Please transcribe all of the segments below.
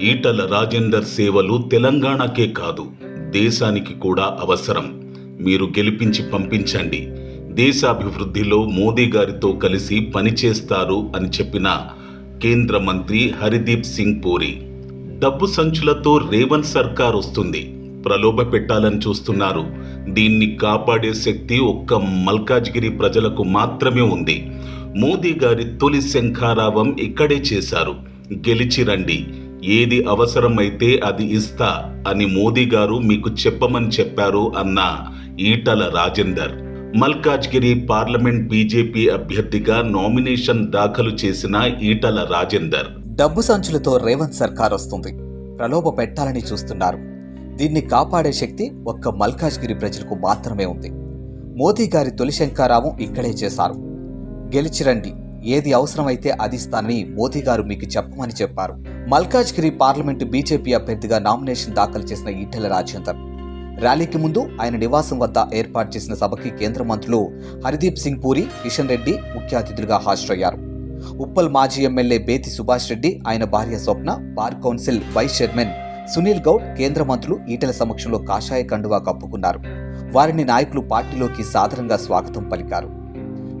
ఈటల రాజేందర్ సేవలు తెలంగాణకే కాదు దేశానికి కూడా అవసరం. మీరు గెలిపించి పంపించండి. దేశాభివృద్ధిలో మోదీ గారితో కలిసి పనిచేస్తారు అని చెప్పిన కేంద్ర మంత్రి హరిదీప్ సింగ్ పూరి. డబ్బు సంచులతో రేవంత్ సర్కార్ వస్తుంది. ప్రలోభ పెట్టాలని చూస్తున్నారు. దీన్ని కాపాడే శక్తి ఒక్క మల్కాజ్గిరి ప్రజలకు మాత్రమే ఉంది. మోదీ గారి తొలి శంఖారావం ఇక్కడే చేశారు. గెలిచి రండి ఏది అవసరమైతే అది ఇస్తా అని మోదీ గారు మీకు చెప్పమని చెప్పారు అన్న ఈటల రాజేందర్. మల్కాజ్గిరి పార్లమెంట్ బీజేపీ అభ్యర్థిగా నామినేషన్ దాఖలు చేసిన ఈటల రాజేందర్. డబ్బు సంచులతో రేవంత్ సర్కార్ వస్తుంది. ప్రలోభ పెట్టాలని చూస్తున్నారు. దీన్ని కాపాడే శక్తి ఒక్క మల్కాజ్గిరి ప్రజలకు మాత్రమే ఉంది. మోదీ గారి తొలి శంకారావం ఇక్కడే చేశారు. గెలిచిరండి. ఏది అవసరమైతే అది ఇస్తానని మోదీ గారు మీకు చెప్పమని చెప్పారు. మల్కాజ్గిరి పార్లమెంటు బీజేపీ అభ్యర్థిగా నామినేషన్ దాఖలు చేసిన ఈటెల రాజేందర్ ర్యాలీకి ముందు ఆయన నివాసం వద్ద ఏర్పాటు చేసిన సభకి కేంద్ర మంత్రులు హరిదీప్ సింగ్ పూరి కిషన్ రెడ్డి ముఖ్య అతిథులుగా హాజరయ్యారు. ఉప్పల్ మాజీ ఎమ్మెల్యే బేతి సుభాష్ రెడ్డి ఆయన భార్య Swapna bar council vice chairman Sunil Goud కేంద్ర మంత్రులు ఈటెల సమక్షంలో కాషాయ కండువా కప్పుకున్నారు. వారిని నాయకులు పార్టీలోకి సాధారణంగా స్వాగతం పలికారు.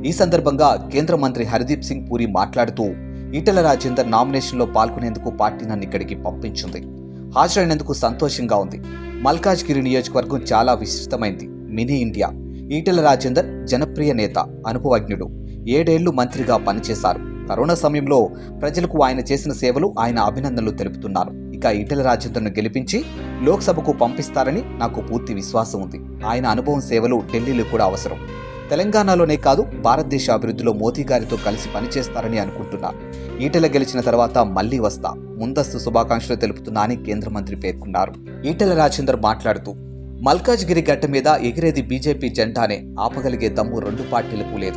ఈ సందర్భంగా కేంద్ర మంత్రి హరిదీప్ సింగ్ పూరి మాట్లాడుతూ ఈటెల రాజేందర్ నామినేషన్లో పాల్గొనేందుకు పార్టీ నన్ను ఇక్కడికి పంపించింది. హాజరైనందుకు సంతోషంగా ఉంది. మల్కాజ్గిరి నియోజకవర్గం చాలా విస్తృతమైంది. Mini India. ఈటెల రాజేందర్ జనప్రియ నేత అనుభవజ్ఞుడు. ఏడేళ్ళు మంత్రిగా పనిచేశారు. కరోనా సమయంలో ప్రజలకు ఆయన చేసిన సేవలు ఆయన అభినందనలు తెలుపుతున్నారు. ఇక ఈటెల రాజేందర్ను గెలిపించి లోక్సభకు పంపిస్తారని నాకు పూర్తి విశ్వాసం ఉంది. ఆయన అనుభవం సేవలు ఢిల్లీలో కూడా అవసరం. తెలంగాణలోనే కాదు భారతదేశ అభివృద్ధిలో మోదీ గారితో కలిసి పనిచేస్తారని అనుకుంటున్నారు. ఈటెల గెలిచిన తర్వాత మళ్ళీ వస్తా. ముందస్తు శుభాకాంక్షలు తెలుపుతున్నా అని కేంద్ర మంత్రి పేర్కొన్నారు. ఈటెల రాజేందర్ మాట్లాడుతూ మల్కాజ్గిరి గడ్డ మీద ఎగిరేది బీజేపీ జెండానే ఆపగలిగే దమ్ము రెండు పార్టీలకు లేదు.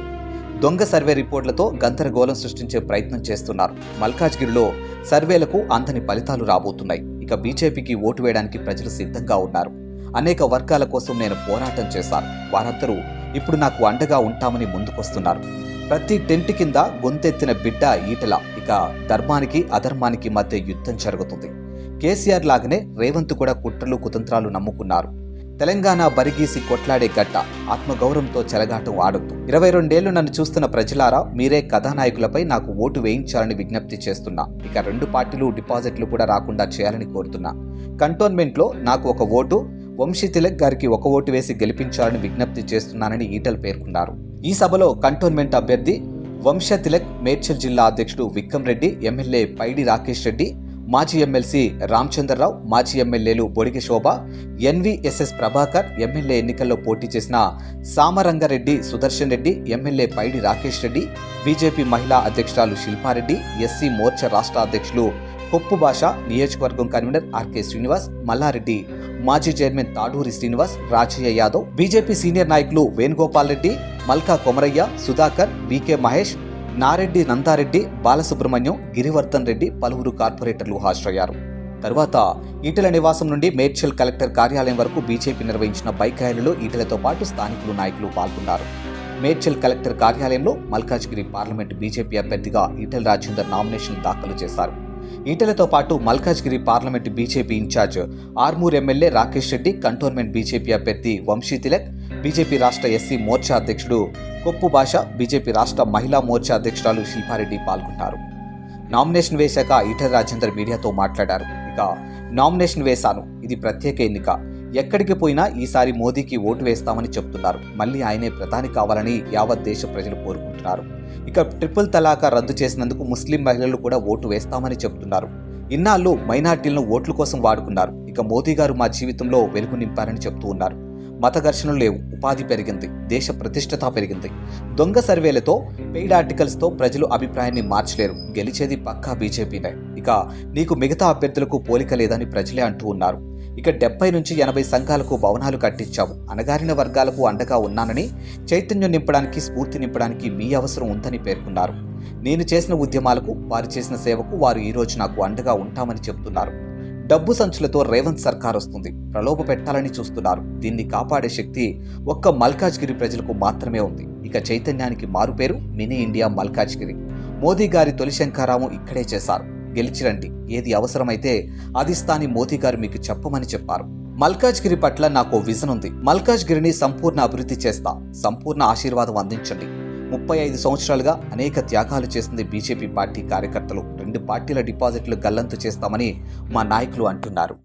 దొంగ సర్వే రిపోర్టులతో గందరగోళం సృష్టించే ప్రయత్నం చేస్తున్నారు. మల్కాజ్గిరిలో సర్వేలకు అంతని ఫలితాలు రాబోతున్నాయి. ఇక బీజేపీకి ఓటు వేయడానికి ప్రజలు సిద్ధంగా ఉన్నారు. అనేక వర్గాల కోసం నేను పోరాటం చేశాను. వారందరూ ఇప్పుడు నాకు అండగా ఉంటామని ముందుకొస్తున్నారు. ప్రతి టెంట్ కింద గొంతెత్తిన బిడ్డ ఈటల. ఇక ధర్మానికి అధర్మానికి మధ్య యుద్ధం జరుగుతుంది. కేసీఆర్ లాగానే రేవంత్ కూడా కుట్రలు కుతంత్రాలు నమ్ముకున్నారు. తెలంగాణ బరిగీసి కొట్లాడే గట్ట ఆత్మగౌరవంతో చెలగాటం ఆడొద్దు. ఇరవై రెండేళ్ళు నన్ను చూస్తున్న ప్రజలారా మీరే కథానాయకులపై నాకు ఓటు వేయించాలని విజ్ఞప్తి చేస్తున్నా. ఇక రెండు పార్టీలు డిపాజిట్లు కూడా రాకుండా చేయాలని కోరుతున్నా. కంటోన్మెంట్లో నాకు ఒక ఓటు వంశీ తిలక్ గారికి ఒక ఓటు వేసి గెలిపించాలని విజ్ఞప్తి చేస్తున్నానని ఈటల్ పేర్కొన్నారు. ఈ సభలో కంటోన్మెంట్ అభ్యర్థి వంశ తిలక్ మేడ్చల్ జిల్లా అధ్యక్షుడు విక్రమ్ రెడ్డి ఎమ్మెల్యే పైడి రాకేష్ రెడ్డి మాజీ ఎమ్మెల్సీ రామచంద్రరావు మాజీ ఎమ్మెల్యేలు బొడిగె శోభ ఎన్వీఎస్ఎస్ ప్రభాకర్ ఎమ్మెల్యే ఎన్నికల్లో పోటీ చేసిన సామరంగారెడ్డి సుదర్శన్ రెడ్డి ఎమ్మెల్యే పైడి రాకేష్ రెడ్డి బీజేపీ మహిళా అధ్యక్షురాలు శిల్పారెడ్డి ఎస్సీ మోర్చా రాష్ట్ర అధ్యక్షులు కొప్పు భాష నియోజకవర్గం కన్వీనర్ ఆర్కే శ్రీనివాస్ మల్లారెడ్డి మాజీ chairman Taduri Srinivas Rajaiah Yadav BJP senior నాయకులు వేణుగోపాల్ రెడ్డి మల్కా కొమరయ్య సుధాకర్ వికే మహేష్ నారెడ్డి నందారెడ్డి బాలసుబ్రహ్మణ్యం గిరివర్ధన్ రెడ్డి పలువురు కార్పొరేటర్లు హాజరయ్యారు. తరువాత ఈటెల నివాసం నుండి మేడ్చల్ కలెక్టర్ కార్యాలయం వరకు బీజేపీ నిర్వహించిన బైక్ ర్యాలీలో ఈటెలతో పాటు స్థానికులు నాయకులు పాల్గొన్నారు. మేడ్చల్ కలెక్టర్ కార్యాలయంలో మల్కాజ్గిరి పార్లమెంట్ బీజేపీ అభ్యర్థిగా ఈటెల రాజేందర్ నామినేషన్ దాఖలు చేశారు. ఈటెలతో పాటు Malkajgiri parliament BJP incharge Armoor MLA Rakesh Reddy cantonment BJP అభ్యర్థి వంశీ తిలక్ బీజేపీ రాష్ట్ర ఎస్సీ మోర్చా అధ్యక్షుడు కొప్పు భాష బీజేపీ రాష్ట్ర మహిళా మోర్చా అధ్యక్షురాలు శిల్పారెడ్డి పాల్గొన్నారు నామినేషన్ వేశాక ఈటెల రాజేందర్ మీడియాతో మాట్లాడారు. ఇక నామినేషన్ వేశాను. ఇది ప్రత్యేక ఎన్నిక. ఎక్కడికి పోయినా ఈసారి మోదీకి ఓటు వేస్తామని చెప్తున్నారు. మళ్ళీ ఆయనే ప్రధాని కావాలని యావత్ దేశ ప్రజలు కోరుకుంటున్నారు. ఇక ట్రిపుల్ తలాకా రద్దు చేసినందుకు ముస్లిం మహిళలు కూడా ఓటు వేస్తామని చెప్తున్నారు. ఇన్నాళ్ళు మైనార్టీలను ఓట్ల కోసం వాడుకున్నారు. ఇక మోదీ గారు మా జీవితంలో వెలుగు నింపారని చెప్తూ ఉన్నారు. మత ఘర్షణలు లేవు. ఉపాధి పెరిగింది. దేశ ప్రతిష్టత పెరిగింది. దొంగ సర్వేలతో పెయిడ్ ఆర్టికల్స్తో ప్రజలు అభిప్రాయాన్ని మార్చలేరు. గెలిచేది పక్కా బీజేపీనే. ఇక నీకు మిగతా అభ్యర్థులకు పోలిక లేదని ప్రజలే అంటూ ఉన్నారు. ఇక డెబ్బై నుంచి ఎనభై సంఘాలకు భవనాలు కట్టించావు. అణగారిన వర్గాలకు అండగా ఉన్నానని చైతన్యం నింపడానికి స్ఫూర్తి నింపడానికి మీ అవసరం ఉందని పేర్కొన్నారు. నేను చేసిన ఉద్యమాలకు వారు చేసిన సేవకు వారు ఈరోజు నాకు అండగా ఉంటామని చెబుతున్నారు. డబ్బు సంచులతో రేవంత్ సర్కార్ వస్తుంది. ప్రలోభ పెట్టాలని చూస్తున్నారు. దీన్ని కాపాడే శక్తి ఒక్క మల్కాజ్గిరి ప్రజలకు మాత్రమే ఉంది. ఇక చైతన్యానికి మారుపేరు మినీ ఇండియా మల్కాజ్గిరి. మోదీ గారి తొలి శంకారాము ఇక్కడే చేశారు. గెలిచిరండి. ఏది అవసరమైతే అధిస్థాని మోదీ గారు మీకు చెప్పమని చెప్పారు. మల్కాజ్గిరి పట్ల నాకు విజన్ ఉంది. మల్కాజ్గిరిని సంపూర్ణ అభివృద్ధి చేస్తా సంపూర్ణ ఆశీర్వాదం అందించండి. ముప్పై ఐదు సంవత్సరాలుగా అనేక త్యాగాలు చేసింది బీజేపీ పార్టీ కార్యకర్తలు. రెండు పార్టీల డిపాజిట్లు గల్లంతు చేస్తామని మా నాయకులు అంటున్నారు.